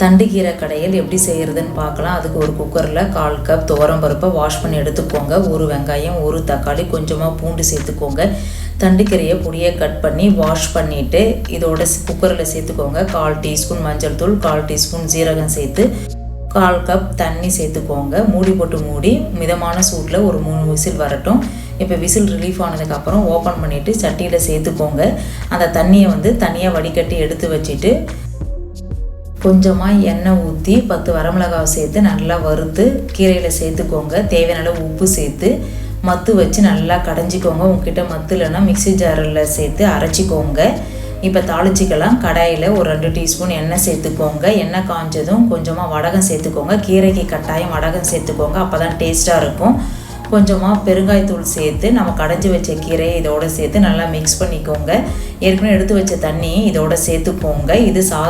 தண்டுக்கீரை கடையில் எப்படி செய்கிறதுன்னு பார்க்கலாம். அதுக்கு ஒரு குக்கரில் கால் கப் துவரம் பருப்பை வாஷ் பண்ணி எடுத்துக்கோங்க. ஒரு வெங்காயம் ஒரு தக்காளி கொஞ்சமாக பூண்டு சேர்த்துக்கோங்க. தண்டுக்கீரையை பொடியை கட் பண்ணி வாஷ் பண்ணிவிட்டு இதோட குக்கரில் சேர்த்துக்கோங்க. கால் டீஸ்பூன் மஞ்சள் தூள் கால் டீஸ்பூன் ஜீரகம் சேர்த்து கால் கப் தண்ணி சேர்த்துக்கோங்க. மூடி போட்டு மூடி மிதமான சூட்டில் ஒரு மூணு விசில் வரட்டும். இப்போ விசில் ரிலீஃப் ஆனதுக்கப்புறம் ஓப்பன் பண்ணிவிட்டு சட்டியில் சேர்த்துக்கோங்க. அந்த தண்ணியை வந்து தனியாக வடிகட்டி எடுத்து வச்சுட்டு கொஞ்சமாக எண்ணெய் ஊற்றி பத்து வரமிளகாவை சேர்த்து நல்லா வறுத்து கீரையில் சேர்த்துக்கோங்க. தேவையான அளவு உப்பு சேர்த்து மத்து வச்சு நல்லா கடைஞ்சிக்கோங்க. உங்ககிட்ட மத்து இல்லைன்னா மிக்ஸி ஜாரில் சேர்த்து அரைச்சிக்கோங்க. இப்போ தாளிச்சிக்கலாம். கடாயில் ஒரு ரெண்டு டீஸ்பூன் எண்ணெய் சேர்த்துக்கோங்க. எண்ணெய் காஞ்சதும் கொஞ்சமாக வடகம் சேர்த்துக்கோங்க. கீரைக்கு கட்டாயம் வடகம் சேர்த்துக்கோங்க. அப்போ தான் டேஸ்ட்டாக இருக்கும். கொஞ்சமாக பெருங்காயத்தூள் சேர்த்து நம்ம கடைஞ்சி வச்ச கீரையை இதோட சேர்த்து நல்லா மிக்ஸ் பண்ணிக்கோங்க. ஏற்கனவே எடுத்து வச்ச தண்ணியை இதோட சேர்த்துக்கோங்க. இது சா